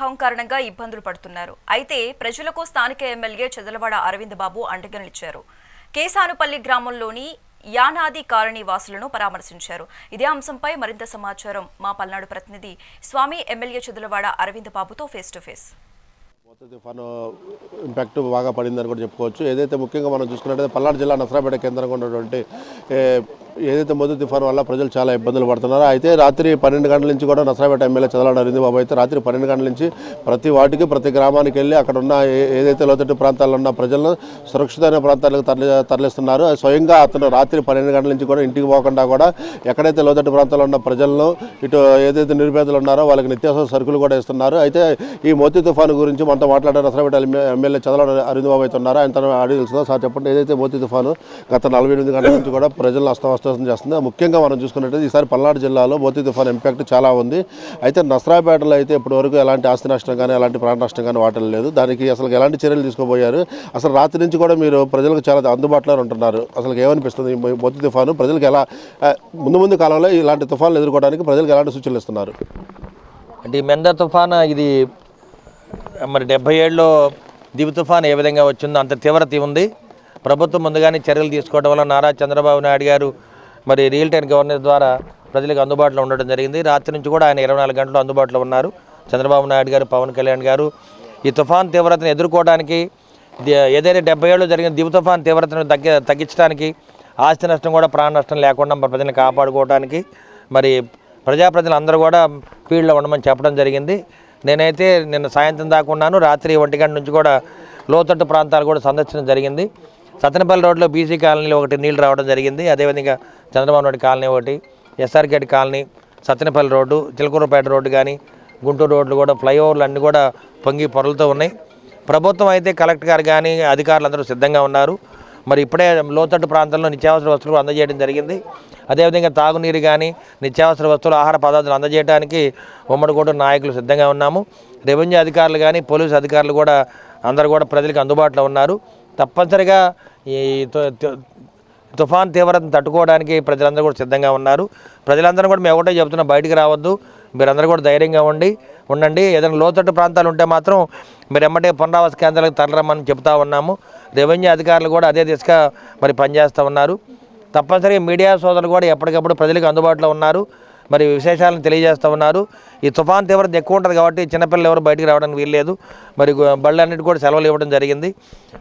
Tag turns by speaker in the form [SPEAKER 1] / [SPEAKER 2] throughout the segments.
[SPEAKER 1] ప్రభావం కారణంగా ఇబ్బందులు పడుతున్నారు. అయితే ప్రజలకు స్థానిక ఎమ్మెల్యే చదలవాడ అరవింద్ బాబు అండగనిచ్చారు కేసానుపల్లి గ్రామంలోని యానాది కాలనీ వాసులను పరామర్శించారు. ఇదే అంశంపై మరింత సమాచారం మా పల్నాడు ప్రతినిధి స్వామి ఎమ్మెల్యే చదులవాడ అరవింద్ బాబుతో ఫేస్ టు ఫేస్.
[SPEAKER 2] తుఫాను ఇంపాక్ట్ బాగా పడిందని కూడా చెప్పుకోవచ్చు. ఏదైతే ముఖ్యంగా మనం చూసుకున్నట్టయితే పల్నాడు జిల్లా నసరాపేట కేంద్రంగా ఉన్నటువంటి ఏదైతే మొదటి తుఫాను వల్ల ప్రజలు చాలా ఇబ్బందులు పడుతున్నారో అయితే రాత్రి పన్నెండు గంటల నుంచి కూడా నసరాపేట ఎమ్మెల్యే చదవడం అరింది బాబు. అయితే రాత్రి పన్నెండు గంటల నుంచి ప్రతి వాటికి ప్రతి గ్రామానికి వెళ్ళి అక్కడ ఉన్న ఏ- ఏదైతే లోతట్టు ప్రాంతాల్లో ఉన్న ప్రజలను సురక్షితమైన ప్రాంతాలకు తరలి తరలిస్తున్నారు. స్వయంగా అతను రాత్రి పన్నెండు గంటల నుంచి కూడా ఇంటికి పోకుండా కూడా ఎక్కడైతే లోతట్టు ప్రాంతాల్లో ఉన్న ప్రజలను ఇటు ఏదైతే నిరుపేదలు ఉన్నారో వాళ్ళకి నిత్యావసర సరుకులు కూడా ఇస్తున్నారు. అయితే ఈ మోతీ తుఫాను గురించి మనతో మాట్లాడే నసరాపేట ఎమ్మెల్యే చదవడం అరవింద్ బాబు అయితే ఉన్నారు. ఆయన తన అడిగి తెలుస్తుందో సార్ చెప్పండి ఏదైతే మోతీ తుఫాను గత నలభై ఎనిమిది గంటల నుంచి కూడా ప్రజలను అస్తవ్యస్తం చేస్తుంది. ముఖ్యంగా మనం చూసుకున్నట్టయితే ఈసారి పల్నాడు జిల్లాలో మోతీ తుఫాన్ ఇంపాక్ట్ చాలా ఉంది. అయితే నసరాపేటలో అయితే ఇప్పటివరకు ఎలాంటి ఆస్తి నష్టం కానీ ఎలాంటి ప్రాణ నష్టం కానీ వాటం లేదు. దానికి అసలు ఎలాంటి చర్యలు తీసుకోబోయారు? అసలు రాత్రి నుంచి కూడా మీరు ప్రజలకు చాలా అందుబాటులో ఉంటున్నారు. అసలు ఏమనిపిస్తుంది? ఈ మోతీ తుఫాను ప్రజలకు ఎలా ముందు ముందు కాలంలో ఇలాంటి తుఫాన్లు ఎదుర్కోవడానికి ప్రజలకు ఎలాంటి సూచనలు ఇస్తున్నారు?
[SPEAKER 3] అంటే ఈ మెంద తుఫాన్ ఇది మరి డెబ్బై ఏళ్ళలో దివి తుఫాన్ ఏ విధంగా వచ్చిందో అంత తీవ్రత ఉంది. ప్రభుత్వం ముందుగానే చర్యలు తీసుకోవడం వల్ల నారా చంద్రబాబు నాయుడు గారు మరి రియల్ టైం గవర్నర్ ద్వారా ప్రజలకు అందుబాటులో ఉండడం జరిగింది. రాత్రి నుంచి కూడా ఆయన ఇరవై నాలుగు గంటలు అందుబాటులో ఉన్నారు. చంద్రబాబు నాయుడు గారు పవన్ కళ్యాణ్ గారు ఈ తుఫాన్ తీవ్రతను ఎదుర్కోవడానికి ఏదైతే డెబ్బై ఏళ్ళు జరిగిన దివి తుఫాన్ తీవ్రతను తగ్గి తగ్గించడానికి ఆస్తి నష్టం కూడా ప్రాణ నష్టం లేకుండా ప్రజలను ప్రజల్ని కాపాడుకోవడానికి మరి ప్రజాప్రతినిధులు అందరూ కూడా ఫీల్డ్లో ఉండమని చెప్పడం జరిగింది. నేనైతే నిన్న సాయంత్రం దాకా ఉన్నాను. రాత్రి ఒంటి గంట నుంచి కూడా లోతట్టు ప్రాంతాలు కూడా సందర్శన జరిగింది. సత్తెనపల్లి రోడ్లో బీసీ కాలనీలో ఒకటి నీళ్ళు రావడం జరిగింది. అదేవిధంగా చంద్రబాబు నాయుడు కాలనీ ఒకటి SR gate colony Sattenapalli road Chilakurupeta road కానీ గుంటూరు రోడ్లు కూడా ఫ్లైఓవర్లు అన్నీ కూడా పొంగి పొరలతో ఉన్నాయి. ప్రభుత్వం అయితే కలెక్టర్ గారు కానీ అధికారులు అందరూ సిద్ధంగా ఉన్నారు. మరి ఇప్పుడే లోతట్టు ప్రాంతంలో నిత్యావసర వస్తువులు అందజేయడం జరిగింది. అదేవిధంగా తాగునీరు కానీ నిత్యావసర వస్తువులు ఆహార పదార్థాలు అందజేయడానికి ఉమ్మడి కూడా నాయకులు సిద్ధంగా ఉన్నాము. రెవెన్యూ అధికారులు కానీ పోలీసు అధికారులు కూడా అందరూ కూడా ప్రజలకు అందుబాటులో ఉన్నారు. తప్పనిసరిగా ఈ తుఫాన్ తీవ్రతను తట్టుకోవడానికి ప్రజలందరూ కూడా సిద్ధంగా ఉన్నారు. ప్రజలందరూ కూడా మేము ఒకటే చెప్తున్నాం బయటికి రావద్దు. మీరందరూ కూడా ధైర్యంగా ఉండి ఉండండి. ఏదైనా లోతట్టు ప్రాంతాలు ఉంటే మాత్రం మీరు ఎమ్మటే పునరావాస కేంద్రాలకు తరలమని చెప్తా ఉన్నాము. రెవెన్యూ అధికారులు కూడా అదే దిశగా మరి పనిచేస్తూ ఉన్నారు. తప్పనిసరిగా మీడియా సోదరులు కూడా ఎప్పటికప్పుడు ప్రజలకు అందుబాటులో ఉన్నారు. మరి విశేషాలను తెలియజేస్తూ ఉన్నారు. ఈ తుఫాన్ తీవ్రత ఎక్కువ ఉంటుంది కాబట్టి చిన్నపిల్లలు ఎవరు బయటికి రావడానికి వీల్లేదు. మరి బళ్ళు బళ్ళన్నిటి కూడా సెలవులు ఇవ్వడం జరిగింది.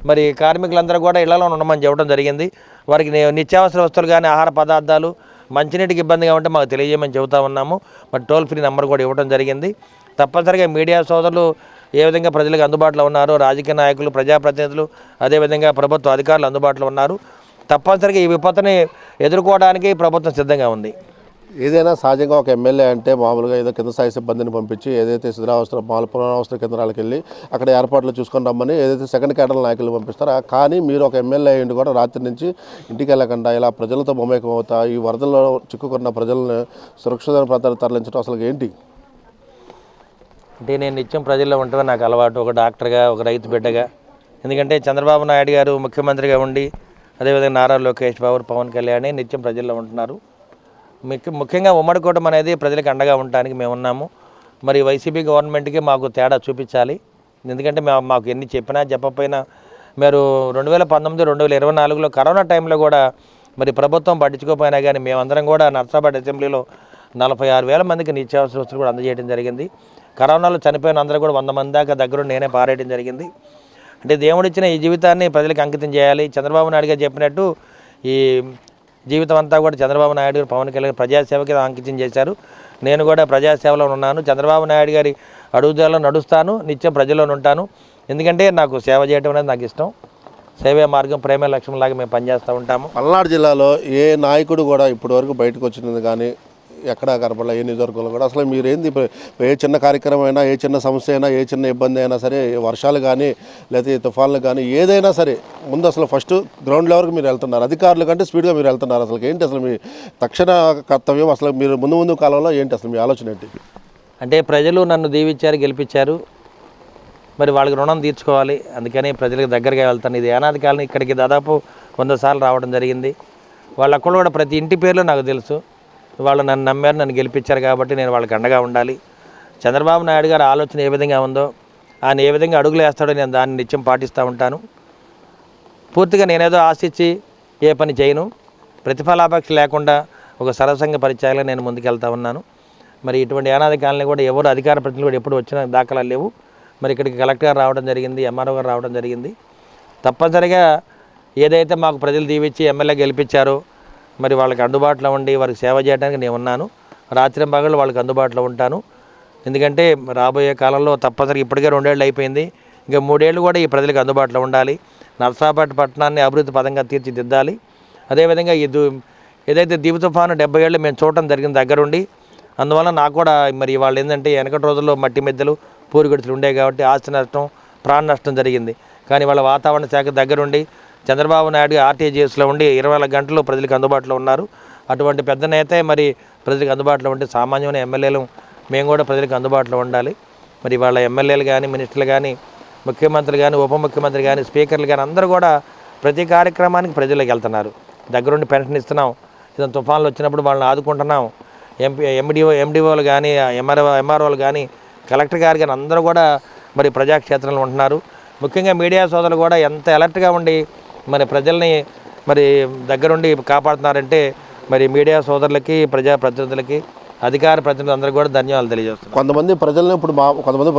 [SPEAKER 3] మరి కార్మికులందరూ కూడా ఇళ్ళలో ఉండమని చెప్పడం జరిగింది. వారికి నిత్యావసర వస్తువులు కానీ ఆహార పదార్థాలు మంచినీటికి ఇబ్బందిగా ఉంటే మాకు తెలియజేయమని చెబుతా ఉన్నాము. మరి టోల్ ఫ్రీ నెంబర్ కూడా ఇవ్వడం జరిగింది. తప్పనిసరిగా మీడియా సోదరులు ఏ విధంగా ప్రజలకు అందుబాటులో ఉన్నారో రాజకీయ నాయకులు ప్రజాప్రతినిధులు అదేవిధంగా ప్రభుత్వ అధికారులు అందుబాటులో ఉన్నారు. తప్పనిసరిగా ఈ విపత్తుని ఎదుర్కోవడానికి ప్రభుత్వం సిద్ధంగా ఉంది.
[SPEAKER 2] ఏదైనా సహజంగా ఒక ఎమ్మెల్యే అంటే మామూలుగా ఏదో కింద స్థాయి సిబ్బందిని పంపించి ఏదైతే శిథిరావసర మామూలు పునరావసర కేంద్రాలకు వెళ్ళి అక్కడ ఏర్పాట్లు చూసుకొని రమ్మని ఏదైతే సెకండ్ కేటల్ నాయకులు పంపిస్తారో కానీ మీరు ఒక ఎమ్మెల్యే అయ్యిండి కూడా రాత్రి నుంచి ఇంటికి వెళ్ళకుండా ఇలా ప్రజలతో మమేకం అవుతా ఈ వరదల్లో చిక్కుకున్న ప్రజలను సురక్షిత ప్రాంతాలు తరలించడం అసలు ఏంటి?
[SPEAKER 3] అంటే నేను నిత్యం ప్రజల్లో ఉండటమే నాకు అలవాటు. ఒక డాక్టర్గా ఒక రైతు బిడ్డగా. ఎందుకంటే చంద్రబాబు నాయుడు గారు ముఖ్యమంత్రిగా ఉండి అదేవిధంగా నారా లోకేష్ బాబు పవన్ కళ్యాణ్ నిత్యం ప్రజల్లో ఉంటున్నారు. ముఖ్యంగా ఉమ్మడి కూటమి అనేది ప్రజలకు అండగా ఉండడానికి మేము ఉన్నాము. మరి వైసీపీ గవర్నమెంట్కి మాకు తేడా చూపించాలి. ఎందుకంటే మేము మాకు ఎన్ని చెప్పినా చెప్పకపోయినా మీరు రెండు వేల పంతొమ్మిది రెండు వేల ఇరవై నాలుగులో కరోనా టైంలో కూడా మరి ప్రభుత్వం పట్టించుకోకపోయినా కానీ మేమందరం కూడా నర్సాబాద్ అసెంబ్లీలో నలభై ఆరు వేల మందికి నిత్యావసర వస్తువులు కూడా అందజేయడం జరిగింది. కరోనాలో చనిపోయిన అందరూ కూడా వంద మంది దాకా దగ్గర నేనే పారేయడం జరిగింది. అంటే దేవుడిచ్చిన ఈ జీవితాన్ని ప్రజలకు అంకితం చేయాలి. చంద్రబాబు నాయుడు గారు చెప్పినట్టు ఈ జీవితం అంతా కూడా చంద్రబాబు నాయుడు గారు పవన్ కళ్యాణ్ ప్రజాసేవకి అంకితం చేశారు. నేను కూడా ప్రజాసేవలో ఉన్నాను. చంద్రబాబు నాయుడు గారి అడుగుదలలో నడుస్తాను. నిత్యం ప్రజల్లో ఉంటాను. ఎందుకంటే నాకు సేవ చేయడం అనేది నాకు ఇష్టం. సేవే మార్గం ప్రేమ లక్ష్యంలాగా మేము పనిచేస్తూ ఉంటాము.
[SPEAKER 2] పల్నాడు జిల్లాలో ఏ నాయకుడు కూడా ఇప్పటివరకు బయటకు వచ్చినది కానీ ఎక్కడా కనపడలే ఏ నియోజకవర్గంలో కూడా. అసలు మీరు ఏంది ఏ చిన్న కార్యక్రమం అయినా ఏ చిన్న సమస్య అయినా ఏ చిన్న ఇబ్బంది అయినా సరే వర్షాలు కానీ లేకపోతే తుఫాన్లు కానీ ఏదైనా సరే ముందు అసలు ఫస్ట్ గ్రౌండ్ లెవెల్కి మీరు వెళ్తున్నారు. అధికారుల కంటే స్పీడ్గా మీరు వెళ్తున్నారు అసలు. ఏంటి అసలు మీ తక్షణ కర్తవ్యం? అసలు మీరు ముందు ముందు కాలంలో ఏంటి అసలు మీ ఆలోచన ఏంటి?
[SPEAKER 3] అంటే ప్రజలు నన్ను దీవించారు గెలిపించారు. మరి వాళ్ళకి రుణం తీర్చుకోవాలి. అందుకని ప్రజలకు దగ్గరగా వెళ్తాను. ఇది ఏనాది కాలం ఇక్కడికి దాదాపు వంద సార్లు రావడం జరిగింది. వాళ్ళ కూడా ప్రతి ఇంటి పేర్లు నాకు తెలుసు. వాళ్ళు నన్ను నమ్మారు నన్ను గెలిపించారు కాబట్టి నేను వాళ్ళకి అండగా ఉండాలి. చంద్రబాబు నాయుడు గారి ఆలోచన ఏ విధంగా ఉందో ఆయన ఏ విధంగా అడుగులు వేస్తాడో నేను దాన్ని నిత్యం పాటిస్తూ ఉంటాను. పూర్తిగా నేనేదో ఆశించి ఏ పని చేయను. ప్రతిఫలాపేక్ష లేకుండా ఒక సరసంగ పరిచయాలు నేను ముందుకెళ్తా ఉన్నాను. మరి ఇటువంటి ఏనాధికారులను కాలనీ కూడా ఎవరు అధికార ప్రతినిధులు కూడా ఎప్పుడు వచ్చిన దాఖలాలు లేవు. మరి ఇక్కడికి కలెక్టర్ గారు రావడం జరిగింది ఎంఆర్ఓ గారు రావడం జరిగింది. తప్పనిసరిగా ఏదైతే మాకు ప్రజలు దీవించి ఎమ్మెల్యే గెలిపించారో మరి వాళ్ళకి అందుబాటులో ఉండి వారికి సేవ చేయడానికి నేను ఉన్నాను. రాత్రి పగళ్ళు వాళ్ళకి అందుబాటులో ఉంటాను. ఎందుకంటే రాబోయే కాలంలో తప్పనిసరిగా ఇప్పటికే రెండేళ్ళు అయిపోయింది. ఇంకా మూడేళ్ళు కూడా ఈ ప్రజలకు అందుబాటులో ఉండాలి. నర్సాపేట పట్టణాన్ని అభివృద్ధి పదంగా తీర్చిదిద్దాలి. అదేవిధంగా ఇది ఏదైతే దీప తుఫాను డెబ్బై ఏళ్ళు మేము చూడటం జరిగింది దగ్గరుండి అందువల్ల నాకు కూడా మరి వాళ్ళు ఏంటంటే వెనకటి రోజుల్లో మట్టి మెద్దలు పూరిగొడుతులు ఉండేవి కాబట్టి ఆస్తి నష్టం ప్రాణ నష్టం జరిగింది. కానీ వాళ్ళ వాతావరణ శాఖ దగ్గరుండి చంద్రబాబు నాయుడు ఆర్టీజీఎస్లో ఉండి ఇరవై నాలుగు గంటలు ప్రజలకు అందుబాటులో ఉన్నారు. అటువంటి పెద్ద నేతే మరి ప్రజలకు అందుబాటులో ఉంటే సామాన్యమైన ఎమ్మెల్యేలు మేము కూడా ప్రజలకు అందుబాటులో ఉండాలి. మరి వాళ్ళ ఎమ్మెల్యేలు కానీ మినిస్టర్లు కానీ ముఖ్యమంత్రులు కానీ ఉప ముఖ్యమంత్రి కానీ స్పీకర్లు కానీ అందరూ కూడా ప్రతి కార్యక్రమానికి ప్రజలకు వెళ్తున్నారు. దగ్గరుండి పెన్షన్ ఇస్తున్నాం. ఏదైనా తుఫాన్లు వచ్చినప్పుడు వాళ్ళని ఆదుకుంటున్నాం. ఎంపీ ఎండిఓ ఎండిఓలు కానీ ఎంఆర్ఓ ఎంఆర్ఓలు కానీ కలెక్టర్ గారు కానీ అందరూ కూడా మరి ప్రజాక్షేత్రంలో ఉంటున్నారు. ముఖ్యంగా మీడియా సోదరులు కూడా ఎంత అలర్ట్గా ఉండి మరి ప్రజల్ని మరి దగ్గరుండి కాపాడుతున్నారంటే మరి మీడియా సోదరులకి ప్రజాప్రతినిధులకి అధికార ప్రతినిధులు అందరికీ కూడా ధన్యవాదాలు తెలియజేస్తున్నాను.
[SPEAKER 2] కొంతమంది ప్రజలను ఇప్పుడు మా కొంతమంది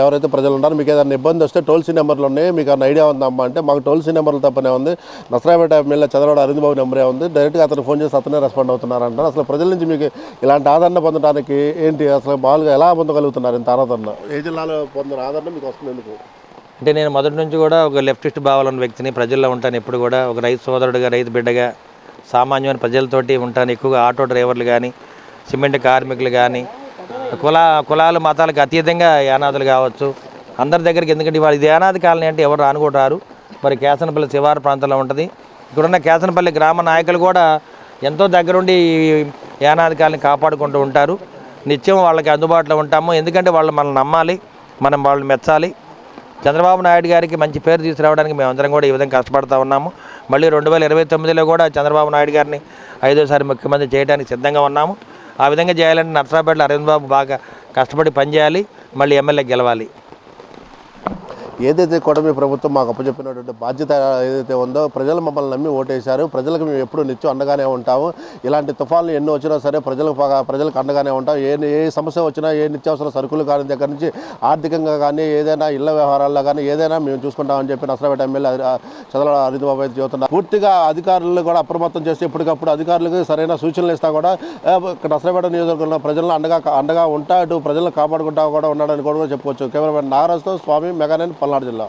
[SPEAKER 2] ఎవరైతే ప్రజలు ఉన్నారో మీకు ఏదైనా ఇబ్బంది వస్తే టోల్ ఫ్రీ నెంబర్లు ఉన్నాయి మీకు ఏమైనా ఐడియా ఉందమ్మా అంటే మాకు టోల్ ఫ్రీ నెంబర్లు తప్పనే ఉంది. నసరాపేట ఎమ్మెల్యే చంద్రబాబు అరవింద్ బాబు నెంబరే ఉంది. డైరెక్ట్గా అతను ఫోన్ చేసి అతనే రెస్పాండ్ అవుతున్నారు అంటారు అసలు ప్రజల నుంచి మీకు ఇలాంటి ఆదరణ పొందడానికి ఏంటి? అసలు మామూలుగా ఎలా పొందగలుగుతున్నారు ఇంత ఆదరణ? ఏ జిల్లాలో పొందిన ఆదరణ మీకు వస్తుంది ఎందుకు?
[SPEAKER 3] అంటే నేను మొదటి నుంచి కూడా ఒక లెఫ్టిస్ట్ భావాలన్న వ్యక్తిని ప్రజల్లో ఉంటాను ఎప్పుడు కూడా. ఒక రైతు సోదరుడుగా రైతు బిడ్డగా సామాన్యమైన ప్రజలతోటి ఉంటాను. ఎక్కువగా ఆటో డ్రైవర్లు కానీ సిమెంట్ కార్మికులు కానీ కుల కులాలు మతాలకు అతీతంగా యానాదులు కావచ్చు. అందరి దగ్గరికి ఎందుకంటే వాళ్ళు ఇది యానాది కాలనీ అంటే ఎవరు రానుకుంటారు మరి కేసనపల్లి శివారు ప్రాంతంలో ఉంటుంది. ఇక్కడున్న కేసనపల్లి గ్రామ నాయకులు కూడా ఎంతో దగ్గరుండి యానాది కాలనీ కాపాడుకుంటూ ఉంటారు. నిత్యం వాళ్ళకి అందుబాటులో ఉంటాము. ఎందుకంటే వాళ్ళు మనల్ని నమ్మాలి మనం వాళ్ళని మెచ్చాలి. చంద్రబాబు నాయుడు గారికి మంచి పేరు తీసుకురావడానికి మేమందరం కూడా ఈ విధంగా కష్టపడతా ఉన్నాము. మళ్ళీ రెండు వేల ఇరవై తొమ్మిదిలో కూడా చంద్రబాబు నాయుడు గారిని ఐదోసారి ముఖ్యమంత్రి చేయడానికి సిద్ధంగా ఉన్నాము. ఆ విధంగా చేయాలంటే నర్సరాపేటలో అరవింద్ బాబు బాగా కష్టపడి పనిచేయాలి. మళ్ళీ ఎమ్మెల్యే గెలవాలి.
[SPEAKER 2] ఏదైతే కూటమి ప్రభుత్వం మాకు అప్పచెప్పినటువంటి బాధ్యత ఏదైతే ఉందో ప్రజలు మమ్మల్ని నమ్మి ఓటేశారు. ప్రజలకు మేము ఎప్పుడు నిత్యం అండగానే ఉంటాము. ఇలాంటి తుఫాన్లు ఎన్ని వచ్చినా సరే ప్రజలకు ప్రజలకు అండగానే ఉంటాం. ఏ ఏ సమస్య వచ్చినా ఏ నిత్యావసర సరుకులు కానీ దగ్గర నుంచి ఆర్థికంగా కానీ ఏదైనా ఇళ్ళ వ్యవహారాల్లో కానీ ఏదైనా మేము చూసుకుంటామని చెప్పి నసరాపేట ఎమ్మెల్యే అది- ఆ చంద్రబాబు అయితే చెబుతున్నారు. పూర్తిగా అధికారులు కూడా అప్రమత్తం చేసి ఎప్పటికప్పుడు అధికారులకు సరైన సూచనలు ఇస్తా కూడా ఆ, నసరాపేట నియోజకవర్గంలో ప్రజలను అండగా అండగా ఉంటా అటు ప్రజలను కాపాడుకుంటా కూడా ఉన్నాడని కూడా చెప్పుకోవచ్చు. కెమెరామెన్ నాగరాజుతో స్వామి మెగానన్ పల్నాడు జిల్లా.